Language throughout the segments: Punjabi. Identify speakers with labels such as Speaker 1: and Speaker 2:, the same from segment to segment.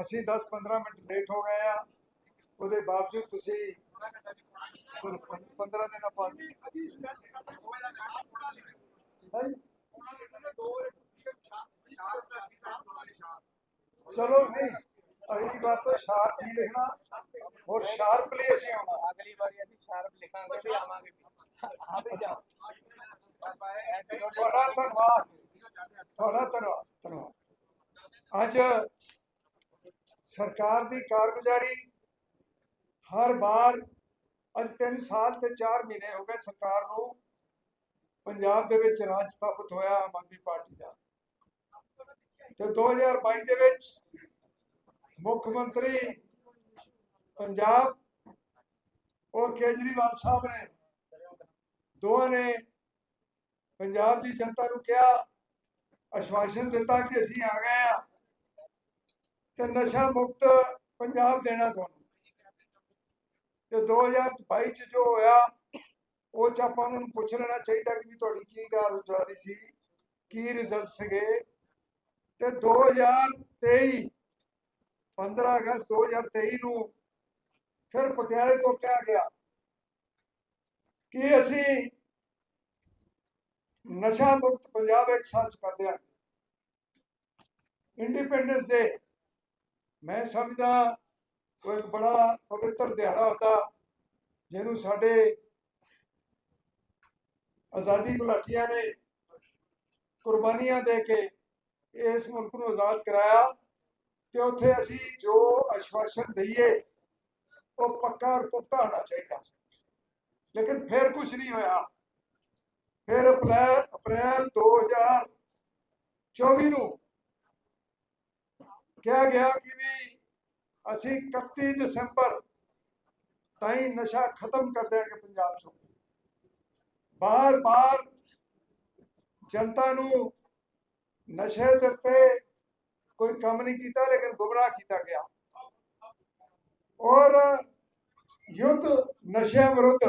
Speaker 1: ਅਸੀਂ 10-15 ਮਿੰਟ ਲੇਟ ਹੋ ਗਏ ਆ। ਉਹਦੇ ਬਾਵਜੂਦ ਤੁਸੀਂ ਚਲੋ 15 ਦਿਨ ਆਪਾਂ ਹਾਂਜੀ। ਚਲੋ ਨਹੀਂ ਅਗਲੀ ਵਾਰ ਤੋਂ ਸ਼ਾਰਪ ਹੀ ਲਿਖਣਾ। ਔਰ ਸ਼ਾਰਪਲੀ ਅਸੀਂ ਆਉਣਾ।
Speaker 2: ਅਗਲੀ ਵਾਰੀ ਅਸੀਂ ਸ਼ਾਰਪ ਲਿਖਾਂਗੇ ਤੇ ਆਵਾਂਗੇ
Speaker 1: ਤੁਹਾਡਾ ਧੰਨਵਾਦ। ਤੁਹਾਡਾ ਧੰਨਵਾਦ ਧੰਨਵਾਦ। ਅੱਜ ਸਰਕਾਰ ਦੀ ਕਾਰਗੁਜ਼ਾਰੀ ਹਰ ਵਾਰ ਅੱਜ 3 ਸਾਲ ਤੇ 4 ਮਹੀਨੇ ਹੋ ਗਏ ਸਰਕਾਰ ਨੂੰ ਪੰਜਾਬ ਦੇ ਵਿੱਚ ਰਾਜ ਸਥਾਪਿਤ ਹੋਇਆ ਆਮ ਆਦਮੀ ਪਾਰਟੀ ਦਾ। ਤੇ 2022 ਦੇ ਵਿੱਚ ਮੁੱਖ ਮੰਤਰੀ ਪੰਜਾਬ ਔਰ ਕੇਜਰੀਵਾਲ ਸਾਹਿਬ ਨੇ ਦੋਵਾਂ ਨੇ ਪੰਜਾਬ ਦੀ ਜਨਤਾ ਨੂੰ ਕਿਹਾ ਅਸ਼ਵਾਸਨ ਦਿੱਤਾ ਕਿ ਅਸੀਂ ਆ ਗਏ ਆ ਤੇ ਨਸ਼ਾ ਮੁਕਤ ਪੰਜਾਬ ਦੇਣਾ ਤੁਹਾਨੂੰ। ਤੇ 2022 ਚ ਜੋ ਹੋਇਆ, ਉਹ ਚ ਆਪਾਂ ਨੂੰ ਪੁੱਛ ਲੈਣਾ ਚਾਹੀਦਾ ਕਿ ਵੀ ਤੁਹਾਡੀ ਕੀ ਕਾਰਗੁਜ਼ਾਰੀ ਸੀ, ਕੀ ਰਿਜ਼ਲਟ ਸੀਗੇ। ਤੇ 2023 15 ਅਗਸਤ 2023 ਨੂੰ ਫਿਰ ਪਟਿਆਲੇ ਤੋਂ ਕਿਹਾ ਗਿਆ? ਕਿ ਅਸੀਂ ਨਸ਼ਾ ਮੁਕਤ ਪੰਜਾਬ ਇੱਕ ਸਾਲ ਚ ਕਰਦੇ ਹਾਂ? ਇੰਡੀਪੈਂਡੈਂਸ ਡੇ ਮੈਂ ਸਮਝਦਾ ਉਹ ਇੱਕ ਬੜਾ ਪਵਿੱਤਰ ਦਿਹਾੜਾ ਹੁੰਦਾ ਜਿਹਨੂੰ ਸਾਡੇ ਆਜ਼ਾਦੀ ਘੁਲਾਟੀਆਂ ਨੇ ਕੁਰਬਾਨੀਆਂ ਦੇ ਕੇ ਇਸ ਮੁਲਕ ਨੂੰ ਆਜ਼ਾਦ ਕਰਾਇਆ ਤੇ ਉੱਥੇ ਅਸੀਂ ਜੋ ਅਸ਼ਵਾਸਨ ਦਈਏ, ਉਹ ਪੱਕਾ ਔਰ ਪੁਖਤਾ ਹੋਣਾ ਚਾਹੀਦਾ। ਲੇਕਿਨ ਫਿਰ ਕੁਝ ਨਹੀਂ ਹੋਇਆ। ਫਿਰ ਅਪ੍ਰੈਲ ਅਪ੍ਰੈਲ 2024 ਨੂੰ ਕਿਹਾ ਗਿਆ ਕਿ ਵੀ ਅਸੀਂ 31 ਦਸੰਬਰ ਤਾਈਂ ਨਸ਼ਾ ਖਤਮ ਕਰ ਦਿਆਂਗੇ ਪੰਜਾਬ ਚੋਂ। ਬਾਰ-ਬਾਰ ਜਨਤਾ ਨੂੰ ਨਸ਼ੇ ਦੇ ਉੱਤੇ ਕੋਈ ਕੰਮ ਨਹੀਂ ਕੀਤਾ, ਲੇਕਿਨ ਗੁੰਮਰਾਹ ਕੀਤਾ ਗਿਆ। ਔਰ ਯੁੱਧ ਨਸ਼ਿਆਂ ਵਿਰੁੱਧ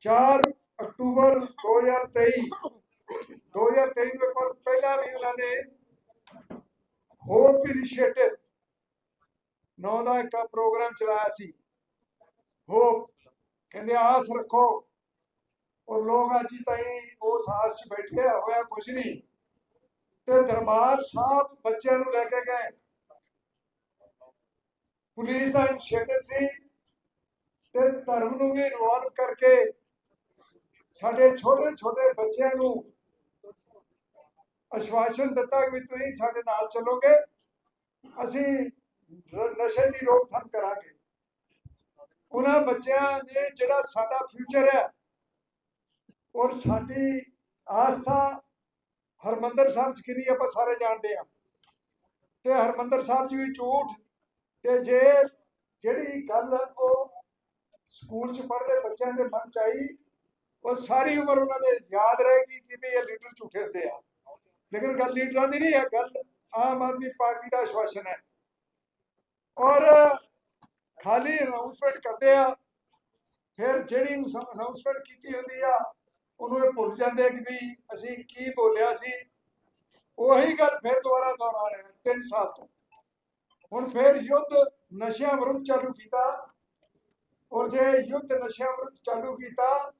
Speaker 1: 4 ਅਕਤੂਬਰ 2023 2023 ਦੇ ਪਰ ਪਹਿਲਾਂ ਵੀ ਉਹਨਾਂ ਨੇ ਹੋਪ ਇਨੀਸ਼ੀਏਟਿਵ ਨਾਂ ਦਾ ਇੱਕ ਪ੍ਰੋਗਰਾਮ ਚਲਾਇਆ ਸੀ। ਹੋਪ ਕਹਿੰਦੇ, ਆਸ ਰੱਖੋ। ਔਰ ਲੋਕ ਅੱਜ ਤਾਈਂ ਉਸ ਆਸ 'ਚ ਬੈਠੇ ਹੋਇਆ ਕੁਝ ਨਹੀਂ। ਤੇ ਦਰਬਾਰ ਸਾਹਿਬ ਬੱਚਿਆਂ ਨੂੰ ਲੈ ਕੇ ਗਏ। ਪੁਲਿਸ ਦਾ ਇਨੀਸ਼ੀਏਟਿਵ ਸੀ ਤੇ ਧਰਮ ਨੂੰ ਵੀ ਇਨਵੋਲਵ ਕਰਕੇ ਸਾਡੇ ਛੋਟੇ ਛੋਟੇ ਬੱਚਿਆਂ ਨੂੰ ਅਸ਼ਵਾਸਨ ਦਿੱਤਾ ਕਿ ਵੀ ਤੁਸੀਂ ਸਾਡੇ ਨਾਲ ਚੱਲੋਗੇ, ਅਸੀਂ ਨਸ਼ੇ ਦੀ ਰੋਕਥਾਮ ਕਰਾਂਗੇ। ਉਹਨਾਂ ਬੱਚਿਆਂ ਨੇ ਜਿਹੜਾ ਸਾਡਾ ਫਿਊਚਰ ਹੈ, ਔਰ ਸਾਡੀ ਆਸਥਾ ਹਰਮੰਦਰ ਸਾਹਿਬ ਚ ਕਿੰਨੀ ਆਪਾਂ ਸਾਰੇ ਜਾਣਦੇ ਆ ਤੇ ਹਰਮੰਦਰ ਸਾਹਿਬ ਚ ਵੀ ਝੂਠ, ਤੇ ਜੇ ਜਿਹੜੀ ਗੱਲ ਉਹ ਸਕੂਲ ਚ ਪੜ੍ਹਦੇ ਬੱਚਿਆਂ ਦੇ ਮਨ ਚ ਆਈ, ਉਹ ਸਾਰੀ ਉਮਰ ਉਹਨਾਂ ਦੇ ਯਾਦ ਰਹੇਗੀ ਕਿ ਵੀ ਇਹ ਲੀਡਰ ਝੂਠੇ ਹੁੰਦੇ ਆ। ਲੇਕਿਨ ਗੱਲ ਲੀਡਰਾਂ ਦੀ ਨਹੀਂ ਹੈ, ਗੱਲ ਆਮ ਆਦਮੀ ਪਾਰਟੀ ਦਾ ਆਸ਼ਵਾਸਨ ਹੈ। ਔਰ ਖਾਲੀ ਅਨਾਉਂਸਮੈਂਟ ਕਰਦੇ ਆ, ਫਿਰ ਜਿਹੜੀ ਅਨਾਉਂਸਮੈਂਟ ਕੀਤੀ ਹੁੰਦੀ ਆ, ਉਹਨੂੰ ਇਹ ਭੁੱਲ ਜਾਂਦੇ ਕਿ ਵੀ ਅਸੀਂ ਕੀ ਬੋਲਿਆ ਸੀ। ਉਹੀ ਗੱਲ ਫਿਰ ਦੁਬਾਰਾ ਦੁਹਰਾ ਰਹੇ ਆ 3 ਸਾਲ ਤੋਂ। ਹੁਣ ਫਿਰ ਯੁੱਧ ਨਸ਼ਿਆਂ ਵਿਰੁੱਧ ਚਾਲੂ ਕੀਤਾ। ਔਰ ਜੇ ਯੁੱਧ ਨਸ਼ਿਆਂ ਵਿਰੁੱਧ ਚਾਲੂ ਕੀਤਾ,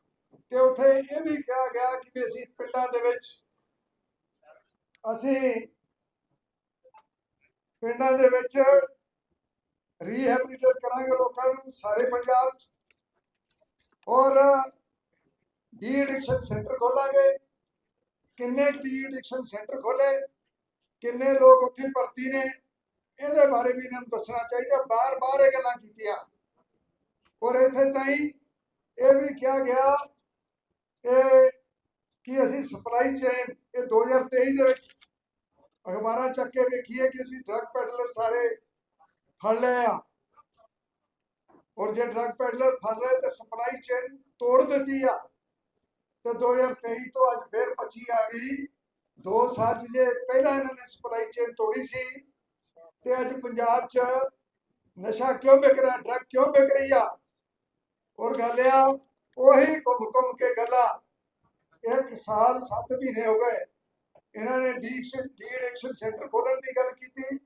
Speaker 1: ਤੇ ਉੱਥੇ ਇਹ ਵੀ ਕਿਹਾ ਗਿਆ ਕਿ ਅਸੀਂ ਪਿੰਡਾਂ ਦੇ ਵਿੱਚ ਅਸੀਂ ਪਿੰਡਾਂ ਦੇ ਵਿੱਚ ਰੀਹੈਬਿਲਿਟੇਟ ਕਰਾਂਗੇ ਲੋਕਾਂ ਨੂੰ, ਸਾਰੇ ਪੰਜਾਬ 'ਚ। ਔਰ ਡੀ ਐਡਿਕਸ਼ਨ ਸੈਂਟਰ ਖੋਲਾਂਗੇ। ਕਿੰਨੇ ਡੀ ਐਡਿਕਸ਼ਨ ਸੈਂਟਰ ਖੋਲੇ, ਕਿੰਨੇ ਲੋਕ ਉੱਥੇ ਭਰਤੀ ਨੇ, ਇਹਦੇ ਬਾਰੇ ਵੀ ਇਹਨਾਂ ਨੂੰ ਦੱਸਣਾ ਚਾਹੀਦਾ। ਬਾਰ-ਬਾਰ ਇਹ ਗੱਲਾਂ ਕੀਤੀਆਂ। ਔਰ ਇੱਥੇ ਤਾਈ ਇਹ ਵੀ ਕਿਹਾ ਗਿਆ, ਇਹ ਕਿ ਅਸੀਂ ਸਪਲਾਈ ਚੇਨ ਇਹ 2023 ਦੇ ਵਿੱਚ ਅਖਬਾਰਾਂ ਚੱਕ ਕੇ ਵੇਖੀਏ ਕਿ ਅਸੀਂ ਡਰੱਗ ਪੈਡਲਰ ਸਾਰੇ ਫੜ ਲਏ ਆ। ਔਰ ਜੇ ਡਰੱਗ ਪੈਡਲਰ ਫੜ ਲਏ ਤੇ ਸਪਲਾਈ ਚੇਨ ਤੋੜ ਦਿੱਤੀ ਆ। ਤੇ 2023 ਤੋਂ ਅੱਜ ਫਿਰ 25 ਆ ਗਈ। 2 ਸਾਲ 'ਚ ਜੇ ਪਹਿਲਾਂ ਇਹਨਾਂ ਨੇ ਸਪਲਾਈ ਚੇਨ ਤੋੜੀ ਸੀ, ਤੇ ਅੱਜ ਪੰਜਾਬ 'ਚ ਨਸ਼ਾ ਕਿਉਂ ਵਿਕ ਰਿਹਾ ਡਰੱਗ ਕਿਉਂ ਵਿਕ ਰਹੀ ਆ? ਔਰ ਗੱਲ ਆ, ਉਹੀ ਘੁੰਮ ਘੁੰਮ ਕੇ ਗੱਲਾਂ ਇੱਕ ਸਾਲ 7 ਮਹੀਨੇ ਹੋ ਗਏ। ਇਹਨਾਂ ਨੇ ਡੀ ਡੀ ਸੈਂਟਰ ਖੋਲਣ ਦੀ ਗੱਲ ਕੀਤੀ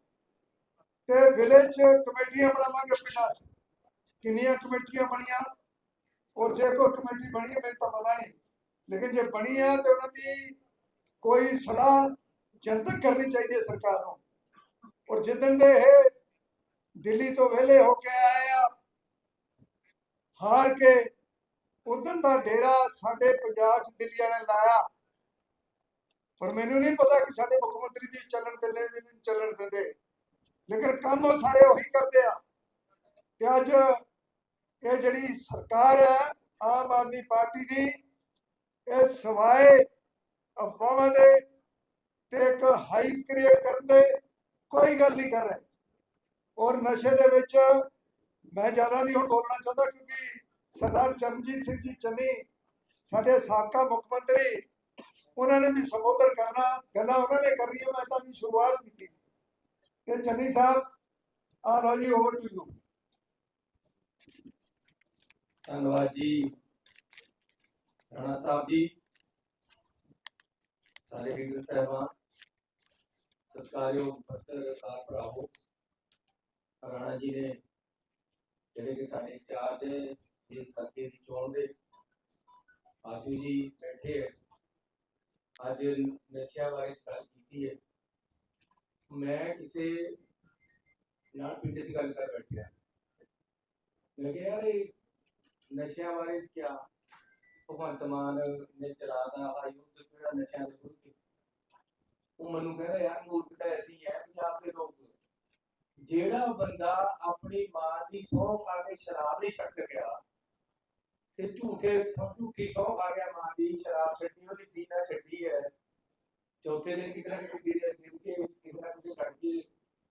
Speaker 1: ਤੇ ਵਿਲੇਜ ਕਮੇਟੀਆਂ ਬਣਾਵਾਂਗੇ ਪਿੰਡਾਂ 'ਚ। ਕਿੰਨੀਆਂ ਕਮੇਟੀਆਂ ਬਣੀਆਂ? ਔਰ ਜੇ ਕੋਈ ਕਮੇਟੀ ਬਣੀ ਹੈ, ਮੈਨੂੰ ਤਾਂ ਪਤਾ ਨਹੀਂ। ਲੇਕਿਨ ਜੇ ਬਣੀ ਹੈ, ਤੇ ਉਹਨਾਂ ਦੀ ਕੋਈ ਸਲਾਹ ਜਨਤਕ ਕਰਨੀ ਚਾਹੀਦੀ ਹੈ ਸਰਕਾਰ ਨੂੰ। ਔਰ ਜਿੱਦਣ ਦੇ ਇਹ ਦਿੱਲੀ ਤੋਂ ਵਿਹਲੇ ਹੋ ਕੇ ਆਇਆ ਹਾਰ ਕੇ ਉਦੋਂ ਦਾ ਡੇਰਾ ਸਾਡੇ ਪੰਜਾਬ 'ਚ ਦਿੱਲੀ ਵਾਲਿਆਂ ਨੇ ਲਾਇਆ। ਪਰ ਮੈਨੂੰ ਨਹੀਂ ਪਤਾ ਕਿ ਸਾਡੇ ਮੁੱਖ ਮੰਤਰੀ ਦੀ ਚੱਲਣ ਦਿੰਦੇ ਕਿ ਨਹੀਂ ਚੱਲਣ ਦਿੰਦੇ। ਲੇਕਿਨ ਕੰਮ ਉਹ ਸਾਰੇ ਉਹੀ ਕਰਦੇ ਆ। ਤੇ ਅੱਜ ਇਹ ਜਿਹੜੀ ਸਰਕਾਰ ਹੈ, ਆਮ ਆਦਮੀ ਪਾਰਟੀ ਦੀ, ਇਹ ਸਵਾਏ ਅਫਵਾਹਾਂ ਦੇ ਤੇ ਇੱਕ ਹਾਈ ਕ੍ਰੀਏਟ ਕਰਨ ਦੇ ਕੋਈ ਗੱਲ ਨਹੀਂ ਕਰ ਰਹੇ। ਔਰ ਨਸ਼ੇ ਦੇ ਵਿੱਚ ਮੈਂ ਜ਼ਿਆਦਾ ਨਹੀਂ ਹੁਣ ਬੋਲਣਾ ਚਾਹੁੰਦਾ ਕਿਉਂਕਿ ਸਰਦਾਰ ਚਰਨਜੀਤ ਸਿੰਘ ਜੀ ਚੰਨੀ, ਸਾਡੇ ਸਾਬਕਾ ਮੁੱਖ ਮੰਤਰੀ, ਉਹਨਾਂ ਨੇ ਵੀ ਸੰਬੋਧਨ ਕਰਨਾ, ਗੱਲਾਂ ਉਹਨਾਂ ਨੇ ਕਰਨੀਆਂ, ਮੈਂ ਤਾਂ ਵੀ ਸ਼ੁਰੂਆਤ ਕੀਤੀ ਸੀ। ਤੇ ਚੰਨੀ ਸਾਹਿਬ, ਆ ਲਓ ਜੀ ਓਵਰ ਟੂ ਯੂ
Speaker 3: ਧੰਨਵਾਦ ਜੀ। ਰਾਣਾ ਸਾਹਿਬ ਜੀ ਸਾਰੇ ਲੀਡਰ ਸਾਹਿਬਾਨ, ਸਤਿਕਾਰਯੋਗ ਪੱਤਰਕਾਰ ਭਰਾਵੋ। ਰਾਣਾ ਜੀ ਨੇ ਜਿਹੜੇ ਕਿ ਸਾਡੇ ਇੰਚਾਰਜ ਨੇ ਇਸ ਸੱਤੇ ਦੀ ਚੋਣ ਦੇ ਆਸ਼ੂ ਜੀ ਬੈਠੇ ਹੈ ਅੱਜ ਨਸ਼ਿਆਂ ਬਾਰੇ ਗੱਲ ਕੀਤੀ ਹੈ। ਮੈਂ ਕਿਸੇ ਨਾਲ ਪਿੰਡ ਦੀ ਗੱਲ ਕਰ ਬੈਠਿਆ। ਮੈਂ ਕਿਹਾ, ਯਾਰ, ਇਹ ਨਸ਼ਿਆਂ ਬਾਰੇ ਕਿਆ? ਭਗਵੰਤ ਮਾਨ ਨੇ ਚਲਾਦਾ ਆ ਯੁੱਧ ਜਿਹੜਾ ਨਸ਼ਿਆਂ ਦੇ ਵਿਰੁੱਧ? ਉਹ ਮੈਨੂੰ ਕਹਿੰਦਾ, ਯਾਰ ਮੂਰਖਤਾ ਐਸੀ ਹੈ, ਪੰਜਾਬ ਦੇ ਲੋਕ। ਜਿਹੜਾ ਬੰਦਾ ਆਪਣੀ ਮਾਂ ਦੀ ਸਹੁੰ ਖਾ ਕੇ ਸ਼ਰਾਬ ਨਹੀਂ ਛੱਡ ਸਕਿਆ ਤੇ ਝੂਠੇ ਸਭ ਝੂਠੀ ਸਹੁੰ ਖਾ ਗਿਆ ਮਾਂ ਦੀ, ਸ਼ਰਾਬ ਛੱਡੀ, ਉਹਦੀ ਸੀਨਾ ਛੱਡੀ ਹੈ। ਚੌਥੇ ਦਿਨ ਕਿਤੇ ਨਾ ਕਿਤੇ ਗਿਰ ਕੇ ਕਿਸੇ ਨਾ ਕਿਸੇ ਕੱਢ ਕੇ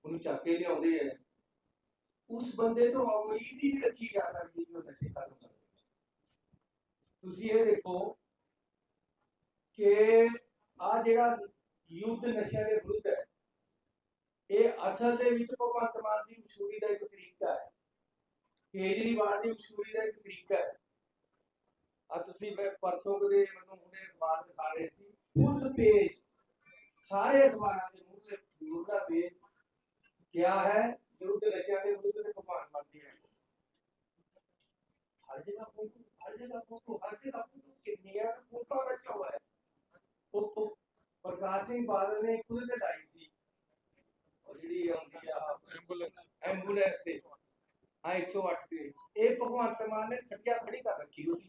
Speaker 3: ਉਹਨੂੰ ਚੱਕ ਕੇ ਲਿਆਉਂਦੇ ਹੈ। ਉਸ ਬੰਦੇ ਤੋਂ ਉਮੀਦ ਹੀ ਨਹੀਂ ਰੱਖੀ ਜਾ ਸਕਦੀ ਕਿ ਉਹ ਨਸ਼ੇ ਖਤਮ ਕਰੇ ਤੁਸੀਂ ਇਹ ਦੇਖੋ ਕਿ ਆ ਜਿਹੜਾ ਯੁੱਧ ਨਸ਼ਿਆਂ ਦੇ ਵਿਰੁੱਧ ਹੈ, ਇਹ ਅਸਲ ਦੇ ਵਿੱਚ ਭਗਵੰਤ ਮਾਨ ਦੀ ਮਸ਼ਹੂਰੀ ਦਾ ਇੱਕ ਤਰੀਕਾ ਹੈ। ਕੇਜਰੀਵਾਲ ਦੀ ਮਸ਼ਹੂਰੀ ਦਾ ਇੱਕ ਤਰੀਕਾ ਹੈ। ਆ ਤੁਸੀਂ ਮੈਂ ਪਰਸੋਂ ਕਦੇ ਮੈਨੂੰ ਹੁਣੇ ਅਖਬਾਰ ਦਿਖਾ ਰਹੇ ਸੀ ਫੁੱਲ ਪੇਜ ਸਾਰੇ ਅਖਬਾਰਾਂ ਦੇ ਮੂਹਰੇ ਮੂਹਰਾ ਪੇਜ ਕਿਆ ਹੈ? ਵਿਰੁੱਧ ਨਸ਼ਿਆਂ ਦੇ ਵਿਰੁੱਧ ਤੇ ਭਗਵਾਨ ਮੰਨਦੀ ਹੈ ਹਰ ਜਗ੍ਹਾ ਫੋਟੋ ਹਰ ਜਗ੍ਹਾ ਫੋਟੋ ਹਰ ਜਗ੍ਹਾ ਫੋਟੋ ਕਿੰਨੀਆਂ ਫੋਟੋ ਦਾ ਚੌੜਾ ਹੈ। ਉਹ ਪ੍ਰਕਾਸ਼ ਸਿੰਘ ਬਾਦਲ ਨੇ ਖੁਦ ਤੇ ਲਾਈ ਸੀ। ਉਹ ਜਿਹੜੀ ਆਉਂਦੀ ਆ ਐਂਬੂਲੈਂਸ ਐਂਬੂਲੈਂਸ ਤੇ। ਹਾਂ 108 ਤੇ। ਇਹ ਭਗਵੰਤ ਮਾਨ ਨੇ ਖੱਟਿਆ ਖੜੀ ਕਰ ਰੱਖੀ ਉਹਦੀ। ਆ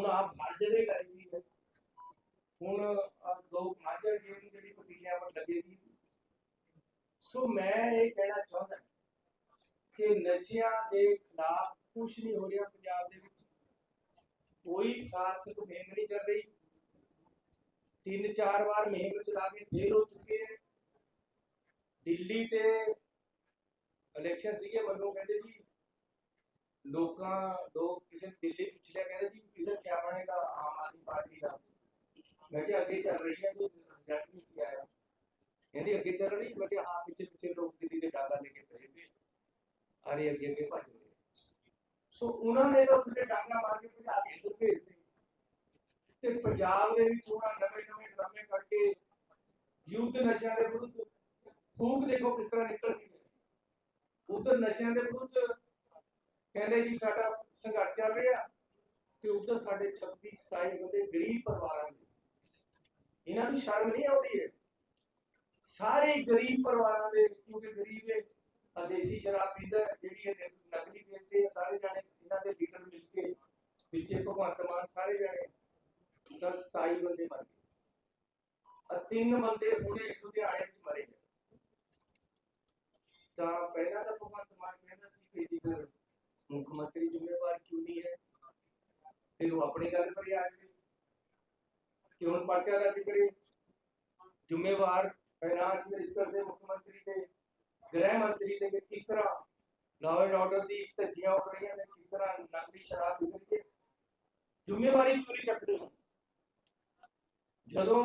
Speaker 3: ਹੁਣ ਆਪ ਹਰ ਜਗ੍ਹਾ ਲਾਈ ਹੋਈ ਹੈ ਹੁਣ ਆ ਲੋਕ ਮਾਜਰ ਗੇਮ ਜਿਹੜੀ ਪਤੀਲਿਆਂ ਪਰ ਲੱਗੇਗੀ ਸੋ ਮੈਂ ਇਹ ਕਹਿਣਾ ਚਾਹੁੰਦਾ ਕਿ ਨਸ਼ਿਆਂ ਦੇ ਖਿਲਾਫ ਕੁਝ ਨਹੀਂ ਹੋ ਰਿਹਾ ਪੰਜਾਬ ਦੇ ਵਿੱਚ ਕੋਈ ਸਾਰਥਕ ਮੁਹਿੰਮ ਨਹੀਂ ਚੱਲ ਰਹੀ ਤਿੰਨ ਚਾਰ ਵਾਰ ਮੁਹਿੰਮ ਚਲਾ ਕੇ ਫੇਲ ਹੋ ਚੁੱਕੇ ਹੈ ਦਿੱਲੀ ਤੇ ਇਲੈਕਸ਼ਨ ਸੀਗੇ ਮੈਨੂੰ ਕਹਿੰਦੇ ਜੀ ਲੋਕਾਂ, ਲੋਕ ਕਿਸੇ ਨੇ ਦਿੱਲੀ ਪੁੱਛ ਲਿਆ ਕਹਿੰਦੇ ਜੀ ਇਹਦਾ ਕੀ ਬਣੇਗਾ? ਆਮ ਆਦਮੀ ਪਾਰਟੀ ਦਾ। ਮੈਂ ਕਿਹਾ ਅੱਗੇ ਚੱਲ ਰਹੀ ਹੈ, ਕੋਈ ਰਿਜ਼ਲਟ ਨਹੀਂ ਸੀ ਆਇਆ। ਕਹਿੰਦੀ ਅੱਗੇ ਚੱਲ ਰਹੀ, ਮੈਂ ਕਿਹਾ ਹਾਂ, ਪਿੱਛੇ ਪਿੱਛੇ ਲੋਕ ਦਿੱਲੀ ਦੇ ਡਾਂਗਾ ਲੈ ਕੇ ਤੁਰੇ ਪਏ ਅਰੇ ਅੱਗੇ ਅੱਗੇ ਭੱਜ ਰਹੇ। ਸੋ ਉਹਨਾਂ ਨੇ ਤਾਂ ਉੱਥੇ ਡਾਂਗਾ ਮਾਰ ਕੇ ਭਜਾ ਕੇ ਇੱਧਰ ਭੇਜਦੇ ਤੇ ਪੰਜਾਬ ਦੇ ਵਿੱਚ ਉਹਨਾਂ ਨਵੇਂ ਨਵੇਂ ਡਰਾਮੇ ਕਰਕੇ ਯੂਥ ਨਸ਼ਿਆਂ ਦੇ ਵਿਰੁੱਧ ਫੂਕ ਦੇਖੋ ਕਿਸ ਤਰ੍ਹਾਂ ਨਿਕਲਦੀ ਹੈ। ਉਧਰ ਨਸ਼ਿਆਂ ਦੇ ਵਿਰੁੱਧ ਕਹਿੰਦੇ ਜੀ ਸਾਡਾ ਸੰਘਰਸ਼ ਚੱਲ ਰਿਹਾ ਤੇ ਉਧਰ ਸਾਡੇ 26 27 ਬੰਦੇ ਗਰੀਬ ਪਰਿਵਾਰਾਂ ਦੇ। ਇਹਨਾਂ ਨੂੰ ਸ਼ਰਮ ਨਹੀਂ ਆਉਂਦੀ ਹੈ? ਸਾਰੇ ਗਰੀਬ ਪਰਿਵਾਰਾਂ ਦੇ ਕਿਉਂਕਿ ਗਰੀਬ ਇਹ ਆਹ ਸ਼ਰਾਬ ਪੀਂਦਾ, ਜਿਹੜੀ ਇਹ ਨਕਲੀ ਵੇਚਦੇ ਆ, ਸਾਰੇ ਜਾਣੇ ਇਹਨਾਂ ਦੇ ਲੀਡਰ ਮਿਲ ਕੇ ਪਿੱਛੇ ਭਗਵੰਤ ਮਾਨ ਸਾਰੇ ਜਾਣੇ 10 27 ਬੰਦੇ ਮਰ ਗਏ। ਆ ਤਿੰਨ ਬੰਦੇ ਹੁਣੇ ਲੁਧਿਆਣੇ ਚ ਮਰੇ ਤਾਂ ਪਹਿਲਾਂ ਤਾਂ ਭਗਵੰਤ ਮਾਨ ਕਹਿੰਦਾ ਸੀ ਕਿ ਜੇਕਰ ਮੁੱਖ ਮੰਤਰੀ ਜ਼ਿੰਮੇਵਾਰ ਕਿਉਂ ਨਹੀਂ ਹੈ? ਤੇ ਉਹ ਆਪਣੀ ਗੱਲ ਪਰ ਆ ਗਏ। ਕਿ ਪਰਚਾ ਦਰਜ ਕਰੇ? ਜ਼ਿੰਮੇਵਾਰ ਫਾਈਨਾਂਸ ਮਿਨਿਸਟਰ ਦੇ ਮੁੱਖ ਮੰਤਰੀ ਦੇ ਗ੍ਰਹਿ ਮੰਤਰੀ ਦੇ ਕਿ ਕਿਸ ਤਰ੍ਹਾਂ ਲਾਅ ਐਂਡ ਆਰਡਰ ਦੀ ਧੱਜੀਆਂ ਉੱਡ ਰਹੀਆਂ ਨੇ? ਕਿਸ ਤਰ੍ਹਾਂ ਨਕਲੀ ਸ਼ਰਾਬ ਵਿਕ ਰਹੀ ਹੈ ਜ਼ਿੰਮੇਵਾਰੀ ਕਿਉਂ ਨਹੀਂ ਚੱਕਦੇ ਜਦੋਂ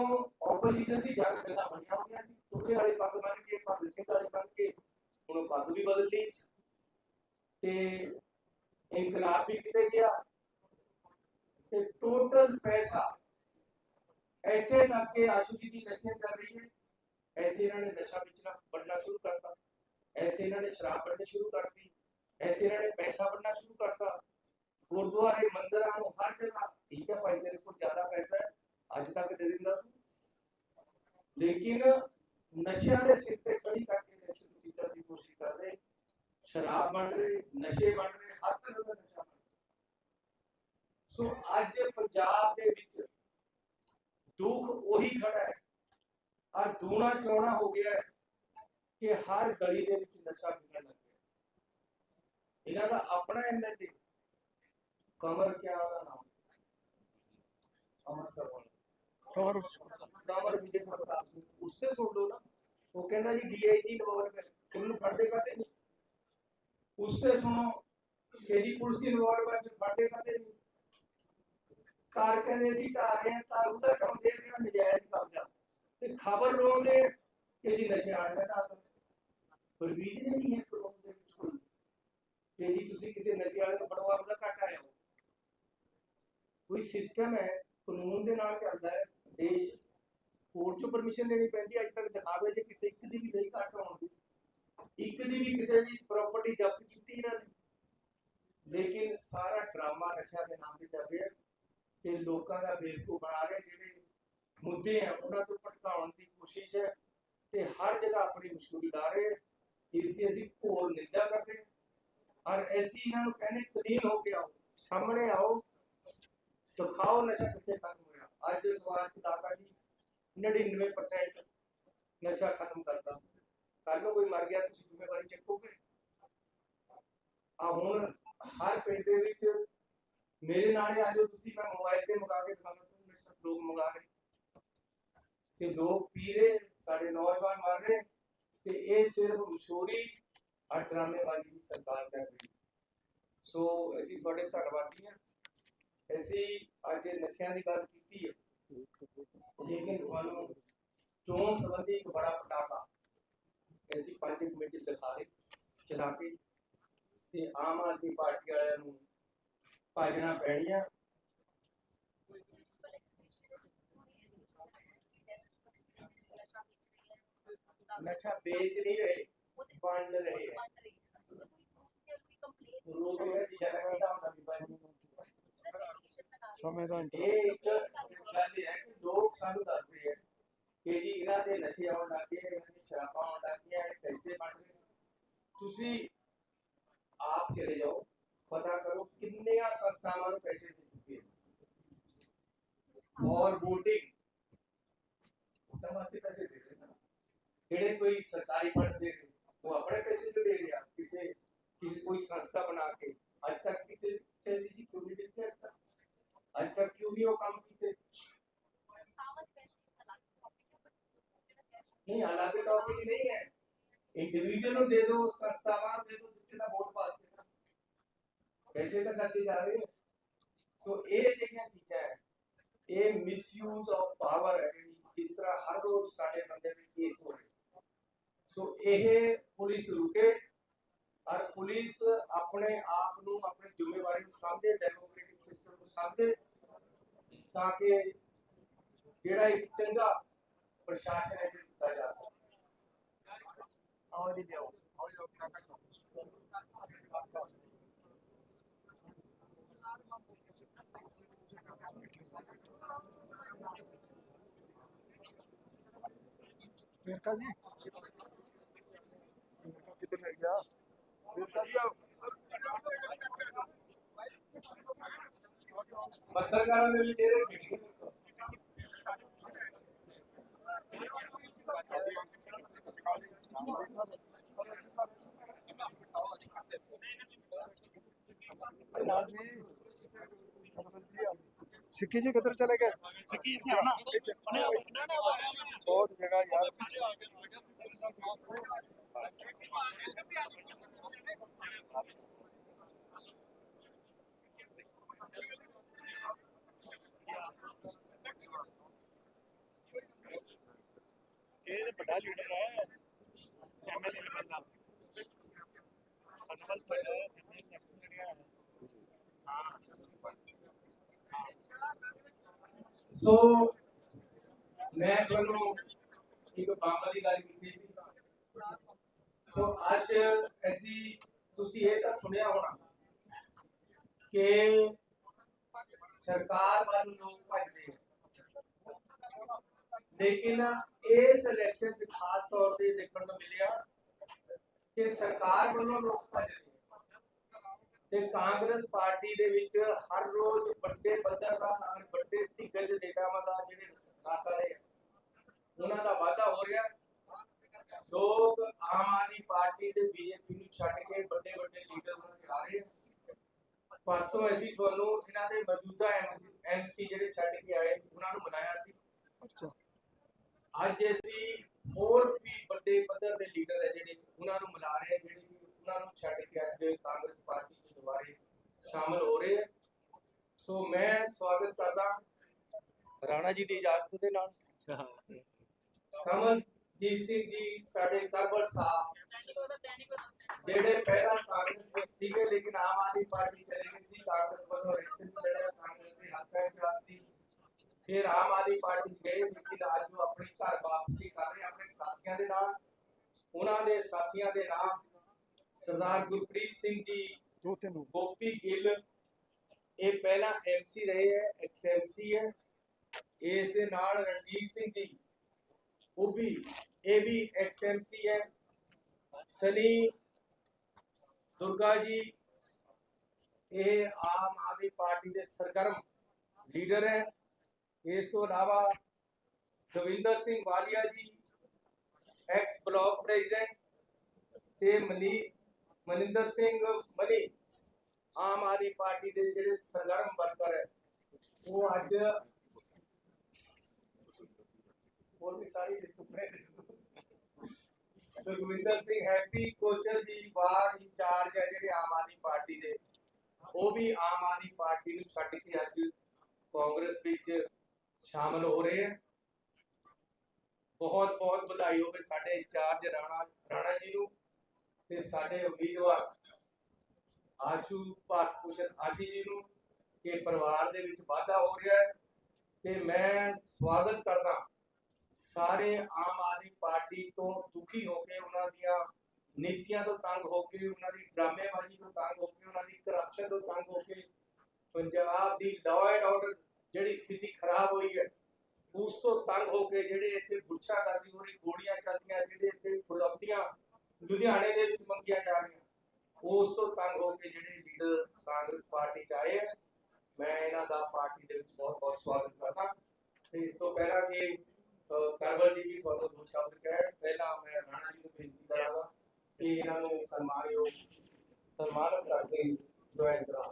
Speaker 3: ਆਪੋਜੀਸ਼ਨ ਦੀ ਜੰਗ ਗੱਲਾਂ ਬਣੀਆਂ ਹੋਈਆਂ ਸੀ ਤੁਰੇ ਵਾਲੀ ਪੱਗ ਬੰਨ ਕੇ, ਭਗਤ ਸਿੰਘ ਵਾਲੀ ਬੰਨ ਕੇ, ਹੁਣ ਪੱਗ ਵੀ ਬਦਲ ਲਈ। ਤੇ ਇਨਕਲਾਬ ਵੀ ਕਿਤੇ ਗਿਆ? ਤੇ ਟੋਟਲ ਪੈਸਾ ਇੱਥੇ ਤੱਕ ਕਿ ਆਸ਼ੂ ਦੀ ਇਲੈਕਸ਼ਨ ਚੱਲ ਰਹੀ ਹੈ। ਇੱਥੇ ਇਹਨਾਂ ਨੇ ਨਸ਼ਾ ਵੇਚਣਾ ਵੱਡਾ ਸ਼ੁਰੂ ਕਰਤਾ। ਇੱਥੇ ਇਹਨਾਂ ਨੇ ਸ਼ਰਾਬ ਵੰਡਣੀ ਸ਼ੁਰੂ ਕਰਤੀ। ਇੱਥੇ ਇਹਨਾਂ ਨੇ ਪੈਸਾ ਵੰਡਣਾ ਸ਼ੁਰੂ ਕਰਤਾ। ਗੁਰਦੁਆਰੇ, ਮੰਦਿਰਾਂ ਨੂੰ ਹਰ ਜਗ੍ਹਾ, ਠੀਕ ਹੈ ਭਾਈ, ਤੇਰੇ ਕੋਲ ਜ਼ਿਆਦਾ ਪੈਸਾ ਹੈ, ਅੱਜ ਤੱਕ ਦੇ ਦਿੰਦਾ ਲੇਕਿਨ ਨਸ਼ਿਆਂ ਦੇ ਸਿਰ ਤੇ ਖੜੀ ਕਰਕੇ ਨਸ਼ੇ ਨੂੰ ਜਿੱਤਣ ਦੀ ਕੋਸ਼ਿਸ਼ ਕਰਦੇ। ਸ਼ਰਾਬ ਵੰਡ ਰਹੇ ਨਸ਼ੇ ਵੰਡ ਰਹੇ ਹਰ ਤਰ੍ਹਾਂ ਦਾ ਨਸ਼ਾ ਰਹੇ। ਸੋ ਅੱਜ ਪੰਜਾਬ ਦੇ ਵਿੱਚ ਦੁੱਖ ਉਹੀ ਖੜਾ ਹੈ। ਔਰ ਦੂਣਾ ਚੌਣਾ ਹੋ ਗਿਆ ਹੈ ਕਿ ਹਰ ਗਲੀ ਦੇ ਵਿੱਚ ਨਸ਼ਾ ਵਿਕਣ ਲੱਗ ਗਿਆ। ਇਹਨਾਂ ਦਾ ਆਪਣਾ ਐਮਐਲਏ ਕਮਰ ਕਿਆ ਦਾ ਨਾਮ? ਅਮਰ ਸਰਵਨ
Speaker 1: ਕਵਰ
Speaker 3: ਕਮਰ। ਵਿਜੇ ਪ੍ਰਤਾਪ ਸਿੰਘ ਉਸ ਤੇ ਸੁਣ ਲਓ ਨਾ। ਉਹ ਕਹਿੰਦਾ ਜੀ ਡੀਆਈਜੀ ਇਨਵੋਲਵਮੈਂਟ ਉਹਨੂੰ ਫੜਦੇ ਕਰਦੇ ਨਹੀਂ? ਉਸ ਤੇ ਸੁਣੋ ਕਿ ਜੀ ਪੁਲਿਸ ਇਨਵੋਲਵਮੈਂਟ ਫੜਦੇ ਕਰਦੇ ਨਹੀਂ ਕਾਰ ਕਹਿੰਦੇ ਸੀ ਢਾਹ ਰਹੇ ਹਾਂ ਕਾਰ ਉਹਦਾ ਕਹਿੰਦੇ ਜਿਹੜਾ ਨਜਾਇਜ਼ ਕਬਜ਼ਾ ਤੇ ਖਬਰ ਲਾਉਂਦੇ ਕਿ ਜੀ ਨਸ਼ੇ ਆਣ ਦਾ ਢਾਹ ਪਰ ਬੀਜ ਨਹੀਂ ਹੈ ਕਾਨੂੰਨ ਦੇ ਵਿੱਚ ਕੋਈ। ਕਿ ਜੀ ਤੁਸੀਂ ਕਿਸੇ ਨਸ਼ੇ ਵਾਲੇ ਨੂੰ ਫੜੋ ਆਪਦਾ ਘੱਟ ਆਇਆ ਹੋ ਕੋਈ ਸਿਸਟਮ ਹੈ ਕਾਨੂੰਨ ਦੇ ਨਾਲ ਚੱਲਦਾ ਹੈ ਦੇਸ਼ ਕੋਰਟ ਚੋਂ ਪਰਮਿਸ਼ਨ ਲੈਣੀ ਪੈਂਦੀ ਹੈ, ਅੱਜ ਤੱਕ ਦਿਖਾਵੇ ਜੇ ਕਿਸੇ ਇੱਕ ਦੀ ਵੀ ਨਹੀਂ ਘੱਟ ਹੋਣ ਦੀ। ਇੱਕ ਦੀ ਵੀ ਕਿਸੇ ਦੀ ਪ੍ਰਾਪਰਟੀ ਜ਼ਬਤ ਕੀਤੀ ਇਹਨਾਂ ਨੇ ਲੇਕਿਨ ਸਾਰਾ ਡਰਾਮਾ ਨਸ਼ਾ ਦੇ ਨਾਮ ਤੇ ਚੱਲ ਰਿਹਾ ਤੇ ਲੋਕਾਂ ਦਾ ਬੇਵਕੂਫ ਬਣਾ ਰਹੇ ਜਿਹੜੇ ਮੁੱਦੇ ਆ, ਉਹਨਾਂ ਤੋਂ ਭਟਕਾਉਣ ਦੀ ਕੋਸ਼ਿਸ਼ ਹੈ ਤੇ ਹਰ ਜਗ੍ਹਾ ਆਪਣੀ ਮਸ਼ਹੂਰੀ ਲਾ ਰਹੇ ਹੈ। ਇਸ ਦੀ ਅਸੀਂ ਘੋਰ ਨਿੰਦਾ ਕਰਦੇ ਹਾਂ। ਔਰ ਐਸੀ ਇਹਨਾਂ ਨੂੰ ਕਹਿੰਦੇ, ਕਲੀਨ ਹੋ ਕੇ ਆਓ, ਸਾਹਮਣੇ ਆਓ, ਦਿਖਾਓ ਨਸ਼ਾ ਕਿੱਥੇ ਖਤਮ ਹੋਇਆ ਅੱਜ ਅਖਬਾਰ ਚ ਦਾਤਾ ਜੀ 99% ਨਸ਼ਾ ਖਤਮ ਕਰਦਾ ਕੱਲ ਨੂੰ ਕੋਈ ਮਰ ਗਿਆ, ਤੁਸੀਂ ਜ਼ਿੰਮੇਵਾਰੀ ਚੱਕੋਗੇ? ਆ ਹੁਣ ਹਰ ਪਿੰਡ ਦੇ ਵਿੱਚ ਮੇਰੇ ਨਾਲੇ ਆ ਜਾਓ ਤੁਸੀਂ, ਮੈਂ ਮੋਬਾਈਲ ਤੇ ਮੰਗਾ ਕੇ ਦਿਖਾਉਂਦਾ ਤੁਹਾਨੂੰ ਨਸ਼ਾ ਲੋਕ ਮੰਗਾ ਰਹੇ। ਤੇ ਲੋਕ ਪੀ ਰਹੇ ਸਾਡੇ ਨੌਜਵਾਨ ਮਰ ਰਹੇ, ਤੇ ਇਹ ਸਿਰਫ ਮਸ਼ਹੂਰੀ ਆ ਡਰਾਮੇਬਾਜ਼ੀ ਦੀ ਸਰਕਾਰ ਕਰ ਰਹੀ ਸੋ ਅਸੀਂ ਤੁਹਾਡੇ ਧੰਨਵਾਦੀ ਹਾਂ। ਅਸੀਂ ਅੱਜ ਨਸ਼ਿਆਂ ਦੀ ਗੱਲ ਕੀਤੀ ਹੈ। ਲੇਕਿਨ ਤੁਹਾਨੂੰ ਚੋਣ ਸੰਬੰਧੀ ਇੱਕ ਬੜਾ ਪਟਾਕਾ ਅਸੀਂ ਪੰਜ ਕਮੇਟੀ ਦਿਖਾ ਰਹੇ ਚਲਾ ਕੇ ਤੇ ਆਮ ਆਦਮੀ ਪਾਰਟੀ ਵਾਲਿਆਂ ਨੂੰ ਭਾਜਣਾ ਪੈਣੀਆਂ ਨਸ਼ਾ ਵੇਚ ਨਹੀਂ ਰਹੇ ਵੰਡ ਰਹੇ ਹੈ ਰੋਕ ਰਿਹਾ ਜੀ ਜਨਕ ਦਾ ਹੁੰਦਾ ਵੀ ਭਾਈ
Speaker 1: ਸਮੇਂ
Speaker 3: ਕਿ ਲੋਕ ਸਾਨੂੰ ਦੱਸਦੇ ਹੈ ਕਿ ਜੀ ਇਹਨਾਂ ਦੇ ਨਸ਼ੇ ਆਉਣ ਲੱਗ ਗਏ ਇਹਨਾਂ ਦੀ ਸ਼ਰਾਬਾਂ ਆਉਣ ਲੱਗ ਗਈਆਂ ਇਹ ਪੈਸੇ ਬਣ ਗਏ ਤੁਸੀਂ ਆਪ ਚਲੇ ਜਾਓ ਪਤਾ ਕਰੋ ਕਿੰਨੀਆਂ ਸੰਸਥਾਵਾਂ ਨੂੰ ਪੈਸੇ ਦੇ ਚੁੱਕੇ ਹਨ ਔਰ VOTING ਉਹਨਾਂ ਵਾਸਤੇ ਪੈਸੇ ਦੇ ਰਹੇ ਨਾ ਜਿਹੜੇ ਕੋਈ ਸਰਕਾਰੀ ਫੰਡ ਦੇ ਰਹੇ ਉਹ ਆਪਣੇ ਪੈਸੇ ਤੋਂ ਦੇ ਰਿਹਾ ਕਿਸੇ ਕਿਸੇ ਕੋਈ ਸੰਸਥਾ ਬਣਾ ਕੇ ਅੱਜ ਤੱਕ ਕਿਸੇ ਪੈਸੇ ਦੀ ਕੋਈ ਨਹੀਂ ਦਿੱਤੀ ਅੱਜ ਤੱਕ ਅੱਜ ਤੱਕ ਕਿਉਂ ਨਹੀਂ ਉਹ ਕੰਮ ਕੀਤੇ ਨਹੀਂ ਹਾਲਾਂਕਿ ਟੌਪਿਕ ਨਹੀਂ ਹੈ। ਇੰਡੀਵਿਜੂਅਲ ਨੂੰ ਦੇ ਦਿਓ, ਸੰਸਥਾਵਾਂ ਨੂੰ ਦੇ ਦਿਓ, ਜਿੱਥੇ ਦਾ ਵੋਟ ਪਾਸ ਕਰਨਾ ਪੈਸੇ ਤਾਂ ਖਰਚੇ ਜਾ ਰਹੇ ਹੈ। ਸੋ ਇਹ ਜਿਹੜੀਆਂ ਚੀਜ਼ਾਂ ਹੈ, ਇਹ ਮਿਸਯੂਜ਼ ਆਫ ਪਾਵਰ ਹੈ ਜਿਹੜੀ ਜਿਸ ਤਰ੍ਹਾਂ ਹਰ ਰੋਜ਼ ਸਾਡੇ ਬੰਦੇ ਦੇ ਕੇਸ ਹੋ ਰਹੇ ਸੋ ਇਹ ਪੁਲਿਸ ਰੁਕੇ, ਔਰ ਪੁਲਿਸ ਆਪਣੇ ਆਪ ਨੂੰ, ਆਪਣੀ ਜ਼ਿੰਮੇਵਾਰੀ ਨੂੰ ਸਮਝੇ ਡੈਮੋਕ੍ਰੈਟਿਕ ਸਿਸਟਮ ਨੂੰ ਸਮਝੇ ਤਾਂ ਕਿ ਜਿਹੜਾ ਇੱਕ ਚੰਗਾ ਪ੍ਰਸ਼ਾਸਨ ਹੈ ਦਿੱਤਾ ਜਾ ਸਕੇ ਆਓ ਜੀ ਲਿਆਓ
Speaker 1: ਵੇਰਕਾ ਜੀ ਕਿੱਧਰ ਲੈ ਗਿਆ ਵੇਰਕਾ ਜੀ
Speaker 3: ਪੱਤਰਕਾਰਾਂ ਦੇ ਵੀ ਤੇਰੇ ਖਿੜਕੀ
Speaker 1: ਨਾਲ ਜੀ ਅਮਰ ਜੀ ਆਓ। ਸਿੱਕੀ ਜੀ ਕਿੱਧਰ ਚਲੇ ਗਏ ਸਿੱਕੀ ਇੱਥੇ ਆਣਾ ਬਹੁਤ ਜਗ੍ਹਾ ਯਾਰ
Speaker 2: ਇਹ ਵੱਡਾ ਲੀਡਰ ਹੈ। ਐਮਐਲਏ ਲੈਵਲ ਦਾ ਅਨਵਲ
Speaker 3: ਸੋ ਮੈਂ ਤੁਹਾਨੂੰ ਇੱਕ ਬੰਬ ਦੀ ਗੱਲ ਕੀਤੀ ਸੀ। ਸੋ ਅੱਜ ਅਸੀਂ, ਤੁਸੀਂ ਇਹ ਤਾਂ ਸੁਣਿਆ ਹੋਣਾ ਕਿ ਸਰਕਾਰ ਵੱਲ ਲੋਕ ਭੱਜਦੇ ਆ। ਲੇਕਿਨ ਇਸ ਇਲੈਕਸ਼ਨ 'ਚ ਖਾਸ ਤੌਰ ਤੇ ਦੇਖਣ ਨੂੰ ਮਿਲਿਆ ਕਿ ਸਰਕਾਰ ਵੱਲੋਂ ਲੋਕ ਭੱਜਦੇ ਤੇ ਕਾਂਗਰਸ ਪਾਰਟੀ ਦੇ ਵਿੱਚ ਹਰ ਰੋਜ਼ ਵੱਡੇ ਪੱਧਰ ਦਾ ਨਾਲ ਵੱਡੇ ਦਿਗਜ ਨੇਤਾਵਾਂ ਦਾ ਜਿਹੜੇ ਰਾਤ ਰਹੇ ਉਹਨਾਂ ਦਾ ਵਾਧਾ ਹੋ ਰਿਹਾ। ਲੋਕ ਆਮ ਆਦਮੀ ਪਾਰਟੀ ਤੇ ਬੀਜੇਪੀ ਨੂੰ ਛੱਡ ਕੇ ਵੱਡੇ ਵੱਡੇ ਲੀਡਰ ਉਹਨਾਂ ਦੇ ਆ। ਰਹੇ ਪਰਸੋਂ ਅਸੀਂ ਤੁਹਾਨੂੰ ਇਹਨਾਂ ਦੇ ਮੌਜੂਦਾ ਐਮਸੀ ਜਿਹੜੇ ਛੱਡ ਕੇ ਆਏ, ਉਹਨਾਂ ਨੂੰ ਮਨਾਇਆ ਸੀ।
Speaker 1: ਅੱਛਾ।
Speaker 3: ਅੱਜ ਅਸੀਂ ਹੋਰ ਵੀ ਵੱਡੇ ਪੱਧਰ ਦੇ ਲੀਡਰ ਹੈ ਜਿਹੜੇ ਉਹਨਾਂ ਨੂੰ ਮਿਲਾ ਰਹੇ ਜਿਹੜੇ ਉਹਨਾਂ ਨੂੰ ਛੱਡ ਕੇ ਅੱਜ ਕਾਂਗਰਸ ਪਾਰਟੀ 'ਚ ਦੁਬਾਰੇ ਸ਼ਾਮਲ ਹੋ ਰਹੇ ਆ ਸੋ ਮੈਂ ਸਵਾਗਤ ਕਰਦਾ ਰਾਣਾ ਜੀ ਦੀ ਇਜਾਜ਼ਤ ਦੇ ਨਾਲ। ਕਮਲਜੀਤ ਸਿੰਘ ਜੀ ਸਾਡੇ ਕਰਬਲ ਸਾਹਿਬ ਜਿਹੜੇ ਪਹਿਲਾਂ ਕਾਂਗਰਸ ਵਿੱਚ ਸੀਗੇ ਲੇਕਿਨ ਆਮ ਆਦਮੀ ਪਾਰਟੀ ਚਲੇ ਗਏ ਸੀ। ਕਾਂਗਰਸ ਵੱਲੋਂ ਇਲੈਕਸ਼ਨ ਲੜਿਆ ਕਾਂਗਰਸ ਦੇ ਹੱਕਾਂ ਵਿੱਚ ਸੀ। ਫਿਰ ਆਮ ਆਦਮੀ ਪਾਰਟੀ ਗਏ ਲੇਕਿਨ ਅੱਜ ਉਹ ਆਪਣੀ ਘਰ ਵਾਪਸੀ ਕਰ ਰਹੇ ਆਪਣੇ ਸਾਥੀਆਂ ਦੇ ਨਾਲ ਉਹਨਾਂ ਦੇ ਸਾਥੀਆਂ ਦੇ ਨਾਮ ਸਰਦਾਰ ਗੁਰਪ੍ਰੀਤ ਸਿੰਘ ਜੀ
Speaker 1: ਦੋ ਤਿੰਨ
Speaker 3: ਗੋਪੀ ਗਿੱਲ ਇਹ ਪਹਿਲਾਂ ਐਮਸੀ ਰਹੇ ਹੈ ਐਕਸ ਐਮਸੀ ਹੈ। ਇਸ ਦੇ ਨਾਲ ਰਣਜੀਤ ਸਿੰਘ ਜੀ ਉਹ ਵੀ ਇਹ ਵੀ ਐਕਸ ਐਮਸੀ ਹੈ। ਸਨੀ ਦੁਰਗਾ ਜੀ ਇਹ ਆਮ ਆਦਮੀ ਪਾਰਟੀ ਦੇ ਸਰਗਰਮ ਲੀਡਰ ਹੈ। ਇਸ ਤੋਂ ਇਲਾਵਾ Davinder Singh Walia ji ex block president ਤੇ ਮਨੀ, ਮਨਿੰਦਰ ਸਿੰਘ ਮਨੀ, ਆਮ ਆਦਮੀ ਪਾਰਟੀ ਦੇ ਜਿਹੜੇ ਸਰਗਰਮ ਵਰਕਰ ਹੈ, ਉਹ ਅੱਜ ਹੋਰ ਵੀ ਸਾਰੀ ਸੁਪਨੇ ਸੁਖਵਿੰਦਰ ਸਿੰਘ ਹੈਪੀ ਕੋਚਰ ਜੀ ਬਾਹਰ ਇੰਚਾਰਜ ਹੈ ਜਿਹੜੇ ਆਮ ਆਦਮੀ ਪਾਰਟੀ ਦੇ, ਉਹ ਵੀ ਆਮ ਆਦਮੀ ਪਾਰਟੀ ਨੂੰ ਛੱਡ ਕੇ ਅੱਜ ਕਾਂਗਰਸ ਵਿੱਚ ਸ਼ਾਮਲ ਹੋ ਰਹੇ ਹੈ ਬਹੁਤ ਬਹੁਤ ਵਧਾਈ ਹੋਵੇ ਸਾਡੇ ਇੰਚਾਰਜ ਰਾਣਾ ਰਾਣਾ ਜੀ ਨੂੰ ਤੇ ਸਾਡੇ ਉਮੀਦਵਾਰ ਆਸ਼ੂ ਭਾਰਤ ਭੂਸ਼ਣ ਆਸ਼ੀ ਜੀ ਨੂੰ ਕਿ ਪਰਿਵਾਰ ਦੇ ਵਿੱਚ ਵਾਧਾ ਹੋ ਰਿਹਾ ਹੈ। ਤੇ ਮੈਂ ਸਵਾਗਤ ਕਰਦਾ ਸਾਰੇ ਆਮ ਆਦਮੀ ਪਾਰਟੀ ਤੋਂ ਦੁਖੀ ਹੋ ਕੇ ਉਹਨਾਂ ਦੀਆਂ ਨੀਤੀਆਂ ਤੋਂ ਤੰਗ ਹੋ ਕੇ, ਉਹਨਾਂ ਦੀ ਡਰਾਮੇਬਾਜ਼ੀ ਤੋਂ ਤੰਗ ਹੋ ਕੇ, ਉਹਨਾਂ ਦੀ ਕਰਪਸ਼ਨ ਤੋਂ ਤੰਗ ਹੋ ਕੇ ਪੰਜਾਬ ਦੀ ਲਾਅ ਐਂਡ ਆਰਡਰ ਜਿਹੜੀ ਸਥਿਤੀ ਖਰਾਬ ਹੋਈ ਹੈ ਉਸ ਤੋਂ ਤੰਗ ਹੋ ਕੇ ਜਿਹੜੇ ਇੱਥੇ ਗੁੱਛਾਗਰਦੀ ਹੋ ਰਹੀ ਗੋਲੀਆਂ ਚੱਲਦੀਆਂ ਜਿਹੜੇ ਇੱਥੇ ਫੁਰੌਤੀਆਂ ਲੁਧਿਆਣੇ ਦੇ ਵਿੱਚ ਮੰਗੀਆਂ ਜਾ ਰਹੀਆਂ ਉਸ ਤੋਂ ਤੰਗ ਹੋ ਕੇ ਜਿਹੜੇ ਲੀਡਰ ਕਾਂਗਰਸ ਪਾਰਟੀ ਚ ਆਏ ਹੈ ਮੈਂ ਇਹਨਾਂ ਦਾ ਪਾਰਟੀ ਦੇ ਵਿੱਚ ਬਹੁਤ ਬਹੁਤ ਸਵਾਗਤ ਕਰਦਾ ਤੇ ਇਸ ਤੋਂ ਪਹਿਲਾਂ ਕਿ ਕਰਵਲ ਜੀ ਵੀ ਤੁਹਾਨੂੰ ਦੋ ਸ਼ਬਦ ਕਹਿਣ ਪਹਿਲਾਂ ਮੈਂ ਰਾਣਾ ਜੀ ਨੂੰ ਬੇਨਤੀ ਕਰਾਂਗਾ ਕਿ ਇਹਨਾਂ ਨੂੰ ਸਨਮਾਨਯੋਗ ਸਨਮਾਨਿਤ ਕਰਕੇ ਜੁਆਇਨ ਕਰਾਂ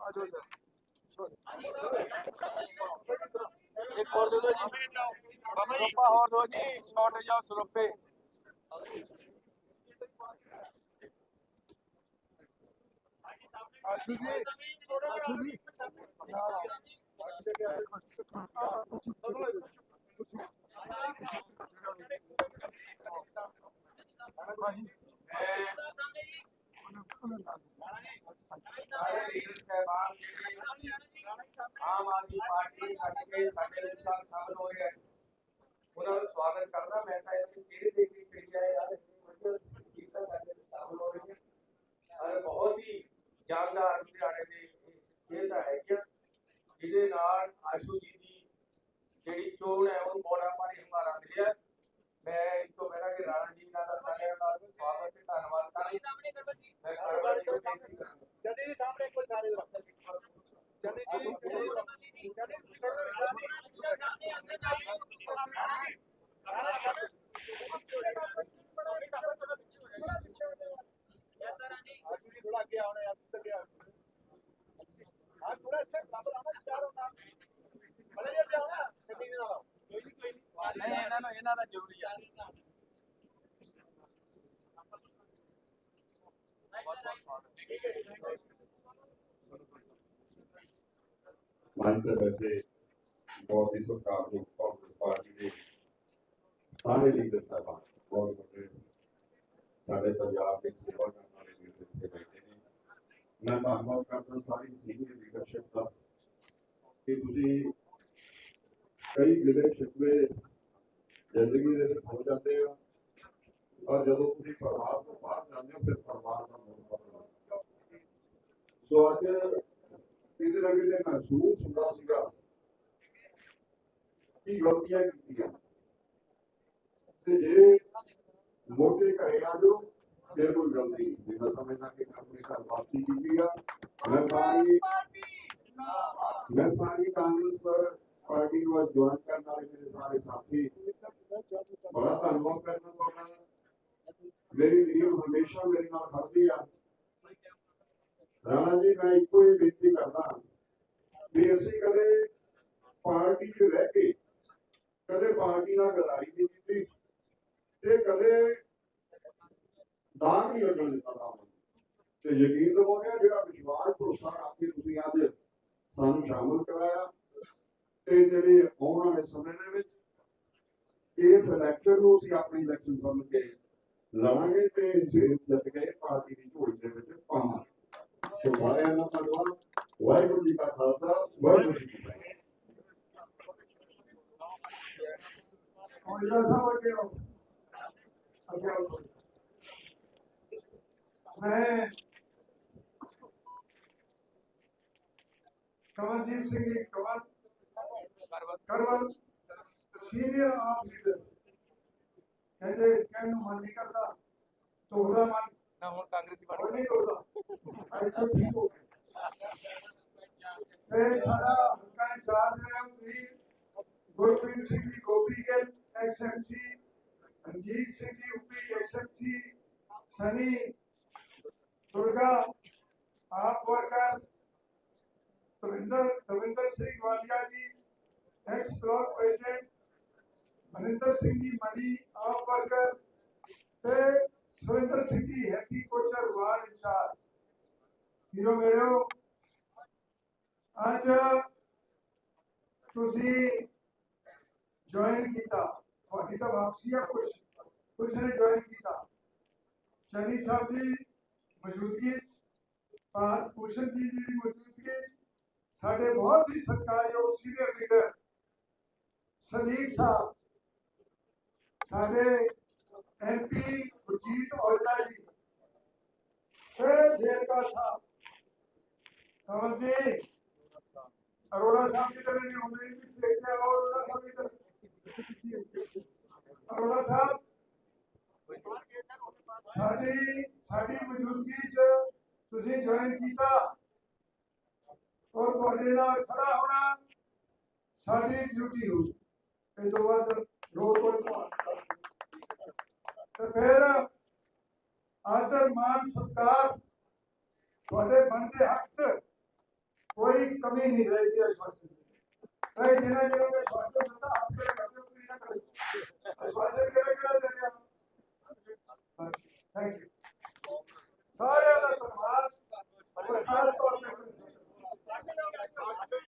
Speaker 1: ਆਜੋ ਸਰ ਸੋਰੀ
Speaker 3: ਇੱਕ ਹੋਰ ਦੇ ਦਿਓ ਜੀ ਸਰੋਪਾ ਹੋਰ ਦੋ ਜੀ ਛੋਟੇ ਜਾਓ ਸਰੋਪੇ
Speaker 1: ਆਸ਼ੂ ਜੀ ਆਸ਼ੂ ਜੀ ਨਾਲ ਆਓ ਆਹ, ਤੁਸੀਂ ਤੁਸੀਂ ਭਾਈ ਉਹਨਾਂ ਉਹਨਾਂ ਨਾਲ
Speaker 3: ਸਾਰੇ ਲੀਡਰ ਸਹਿਬਾਨ ਜਿਹੜੇ ਆਮ ਆਦਮੀ ਪਾਰਟੀ ਛੱਡ ਕੇ ਸਾਡੇ ਵਿੱਚ ਸ਼ਾਮਲ ਹੋ ਰਹੇ ਹਨ ਉਹਨਾਂ ਦਾ ਸਵਾਗਤ ਕਰਦਾ ਮੈਂ ਤਾਂ ਇਹ ਜਿਹੜੇ ਦੇਖ ਕੇ ਕਹੀ ਜਾਏ ਯਾਰ ਇੰਨੀ ਵਧੀਆ ਸੀਟਾਂ ਸਾਡੇ ਵਿੱਚ ਸ਼ਾਮਲ ਹੋ ਰਹੀਆਂ ਔਰ ਬਹੁਤ ਹੀ ਜਾਨਦਾਰ ਲੁਧਿਆਣੇ ਦੇ ਸ਼ਖਸੀਅਤਾਂ ਹੈਗੀਆਂ ਜਿਹਦੇ ਨਾਲ ਆਸ਼ੂ ਜੀ ਦੀ ਜਿਹੜੀ ਚੋਣ ਹੈ ਉਹ ਬੋਰਾ ਭਾਰੀ ਹਮਾਰਾ ਮਿਲਿਆ। ਮੈਂ ਇਸ ਤੋਂ ਪਹਿਲਾਂ ਕਿ ਰਾਣਾ ਜੀ ਨਾਲ ਦਾ ਸਾਰਿਆਂ ਦਾ ਸਵਾਗਤ ਤੇ ਧੰਨਵਾਦ ਕਰਦਾ ਮੈਂ ਕਰਵਾ ਜੀ ਨੂੰ ਬੇਨਤੀ ਕਰਾਂਗਾ
Speaker 2: ਜਦੇ ਵੀ ਸਾਹਮਣੇ ਵਾਰ ਸਾਰੇ ਥੋੜਾ ਅੱਗੇ ਆਉਣਾ ਯਾਰ ਤੂੰ ਅੱਗੇ ਆ ਹਾਂ ਥੋੜਾ ਇੱਥੇ ਖਬਰ ਆਉਣਾ ਚਾਰ ਹੁੰਦਾ ਬੜੇ ਜੇ। ਤੇ ਆਉਣਾ ਚੱਲੀ ਦੇ ਨਾਲ
Speaker 3: ਨਹੀਂ ਇਹਨਾਂ ਨੂੰ ਇਹਨਾਂ ਦਾ ਜ਼ਰੂਰੀ ਆ।
Speaker 4: ਮੰਚ ਤੇ ਬੈਠੇ ਬਹੁਤ ਹੀ ਸਤਿਕਾਰਯੋਗ ਕਾਂਗਰਸ ਪਾਰਟੀ ਦੇ ਸਾਰੇ ਲੀਡਰ ਸਾਹਿਬਾਨ ਬਹੁਤ ਵੱਡੇ ਸਾਡੇ ਪੰਜਾਬ ਦੇ ਸੇਵਾ ਕਰਨ ਵਾਲੇ ਲੀਡਰ ਇੱਥੇ ਬੈਠੇ ਨੇ ਮੈਂ ਧੰਨਵਾਦ ਕਰਦਾ ਸਾਰੀ ਸੀਨੀਅਰ ਲੀਡਰਸ਼ਿਪ ਦਾ ਕਿ ਤੁਸੀਂ ਕਈ ਗਿਲੇ ਸ਼ਿਕਵੇ ਜ਼ਿੰਦਗੀ ਦੇ ਵਿੱਚ ਹੋ ਜਾਂਦੇ ਆ ਪਰ ਜਦੋਂ ਤੁਸੀਂ ਪਰਿਵਾਰ ਤੋਂ ਬਾਹਰ ਜਾਂਦੇ ਹੋ, ਫਿਰ ਪਰਿਵਾਰ ਦਾ ਮੁੱਲ ਬਦਲਦਾ ਸੋ ਅੱਜ ਕਿਤੇ ਨਾ ਕਿਤੇ ਮਹਿਸੂਸ ਹੁੰਦਾ ਸੀਗਾ ਕਿ ਗਲਤੀਆਂ ਕੀਤੀਆਂ। ਤੇ ਜੇ ਮੁੜ ਕੇ ਆ ਜਾਓ ਫਿਰ ਕੋਈ ਗਲਤੀ ਨਹੀਂ। ਜੇ ਮੈਂ ਸਮਝਦਾ ਕਿ ਆਪਣੇ ਘਰ ਵਾਪਸੀ ਕੀਤੀ ਆ ਮੈਂ ਸਾਰੀ ਮੈਂ ਸਾਰੀ ਕਾਂਗਰਸ ਪਾਰਟੀ ਨੂੰ ਜੁਆਇਨ ਕਰਨ ਵਾਲੇ ਮੇਰੇ ਸਾਰੇ ਸਾਥੀ। ਬੜਾ ਧੰਨਵਾਦ ਕਰਦਾ ਤੁਹਾਡਾ। ਮੇਰੀ ਟੀਮ ਹਮੇਸ਼ਾ ਮੇਰੇ ਨਾਲ ਖੜਦੀ ਆ। ਰਾਣਾ ਜੀ ਮੈਂ ਇੱਕੋ ਹੀ ਬੇਨਤੀ ਕਰਦਾ ਵੀ ਅਸੀਂ ਕਦੇ ਪਾਰਟੀ 'ਚ ਰਹਿ ਕੇ ਕਦੇ ਪਾਰਟੀ ਨਾਲ ਗਦਾਰੀ ਨਹੀਂ ਕੀਤੀ ਤੇ ਕਦੇ ਦਾਗ ਨਹੀਂ ਲੱਗਣ ਦਿੱਤਾ ਨਾਮ ਤੇ ਯਕੀਨ ਦਿਵਾਉਂਦੇ ਆ ਜਿਹੜਾ ਵਿਸ਼ਵਾਸ ਭਰੋਸਾ ਰੱਖ ਕੇ ਤੁਸੀਂ ਅੱਜ ਸਾਨੂੰ ਸ਼ਾਮਲ ਕਰਾਇਆ। ਤੇ ਜਿਹੜੇ ਆਉਣ ਵਾਲੇ ਸਮੇਂ ਦੇ ਵਿੱਚ ਇਸ ਲੈਕਚਰ ਨੂੰ ਅਸੀਂ ਆਪਣੀ ਇਲੈਕਸ਼ਨ ਸਮਝ ਕੇ ਲਵਾਂਗੇ ਤੇ ਜਿੱਤ ਕੇ ਪਾਰਟੀ ਦੀ ਝੋਲੀ ਦੇ ਵਿੱਚ ਪਾਵਾਂਗੇ। ਸੋ ਸਾਰਿਆਂ ਦਾ ਧੰਨਵਾਦ। ਵਾਹਿਗੁਰੂ ਜੀ ਕਾ ਖਾਲਸਾ, ਵਾਹਿਗੁਰੂ ਜੀ ਕੀ ਫਤਿਹ।
Speaker 1: ਹੁਣ ਜਿਹੜਾ ਸਭ ਅੱਗੇ ਆਓ ਅੱਗੇ ਆਓ ਮੈਂ ਕਮਲਜੀਤ ਸਿੰਘ ਜੀ ਕਮਲ ਕਰਵਲ ਸੀਨੀਅਰ ਆਪ ਲੀਡਰ ਕਹਿੰਦੇ ਕਹਿਣ ਨੂੰ ਮਨ ਨਹੀਂ ਕਰਦਾ ਤੋਹਦਾ ਮਨ।
Speaker 3: ਨਾ ਹੁਣ ਕਾਂਗਰਸੀ
Speaker 1: ਬਣ ਨਹੀਂ ਤੋਹਦਾ ਅੱਜ ਤਾਂ ਠੀਕ ਹੋ ਗਿਆ। ਤੇ ਸਾਡਾ ਹਲਕਾ ਇੰਚਾਰਜ ਰਿਹਾ ਵੀ ਗੁਰਪ੍ਰੀਤ ਸਿੰਘ ਜੀ ਗੋਪੀ ਕੇ ਐਕਸਐਮਸੀ ਰਣਜੀਤ ਸਿੰਘ ਜੀ ਉਪੀ ਐਕਸਐਮਸੀ ਸਨੀ ਦੁਰਗਾ ਆਪ worker Trivendra Tavinder Singh Walia ji ex block president Maninder Singh ji Mani ਆਪ ਵਰਕਰ ਤੇ Surinder Singh ji happy Kochhar ward incharge ਵੀਰੋ ਮੇਰੋ ਅੱਜ ਤੁਸੀਂ ਜੁਆਇਨ ਕੀਤਾ ਤੁਹਾਡੀ ਤਾਂ ਵਾਪਸੀ ਆ ਕੁਛ ਕੁਛ ਨੇ ਜੁਆਇਨ ਕੀਤਾ ਚੰਨੀ ਸਾਹਿਬ ਦੀ ਮੌਜੂਦਗੀ ਭਾਰਤ ਭੂਸ਼ਣ ਜੀ ਦੀ ਮੌਜੂਦਗੀ ਸਾਡੇ ਬਹੁਤ ਹੀ ਸਰਕਾਰਯੋਗ ਸੀਨੀਅਰ ਲੀਡਰ ਸਦੀਕ ਸਾਹਿਬ, ਸਾਡੇ ਐਮਪੀ ਗੁਰਜੀਤ ਔਜਲਾ ਜੀ ਤੇ ਦੇਰਕਾ ਸਾਹਿਬ, ਕਮਲ ਜੀ, ਅਰੋੜਾ ਸਾਹਿਬ ਦੀ ਤਰ੍ਹਾਂ ਨਹੀਂ ਹੁੰਦੇ ਵੀ ਸਟੇਜ ਤੇ ਅਰੋੜਾ ਸਾਹਿਬ ਦੀ ਤਰ੍ਹਾਂ ਅਰੋੜਾ ਸਾਹਿਬ ਸਾਡੀ ਸਾਡੀ ਮੌਜੂਦਗੀ 'ਚ ਤੁਸੀਂ ਜੁਆਇਨ ਕੀਤਾ ਔਰ ਤੁਹਾਡੇ ਨਾਲ ਖੜਾ ਹੋਣਾ ਸਾਡੀ ਡਿਊਟੀ ਹੋ ਇਹ ਤੋਂ ਬਾਅਦ ਰੋਜ਼ ਕੋਈ ਤੇ ਫਿਰ ਆਦਰ ਮਾਨ ਸਤਕਾਰ ਤੁਹਾਡੇ ਬੰਦੇ ਹੱਕ 'ਚ ਕੋਈ ਕਮੀ ਨਹੀਂ ਰਹੇਗੀ ਅਸ਼ਵਾਸਨ ਦੀ ਇਹ ਜਿਹਨਾਂ ਜਿਹਨਾਂ ਨੇ ਅਸ਼ਵਾਸਨ ਦਿੱਤਾ ਆਪ ਕਿਹੜੇ ਕਰਦੇ ਹੋ ਕੋਈ ਨਾ ਕਰੇ। ਅਸ਼ਵਾਸਨ ਕਿਹੜੇ ਕਿਹੜਾ ਦੇ ਰਿਹਾ ਥੈਂਕ ਯੂ ਸਾਰਿਆਂ ਦਾ ਧੰਨਵਾਦ। ਪਰ ਖਾਸ ਤੌਰ ਤੇ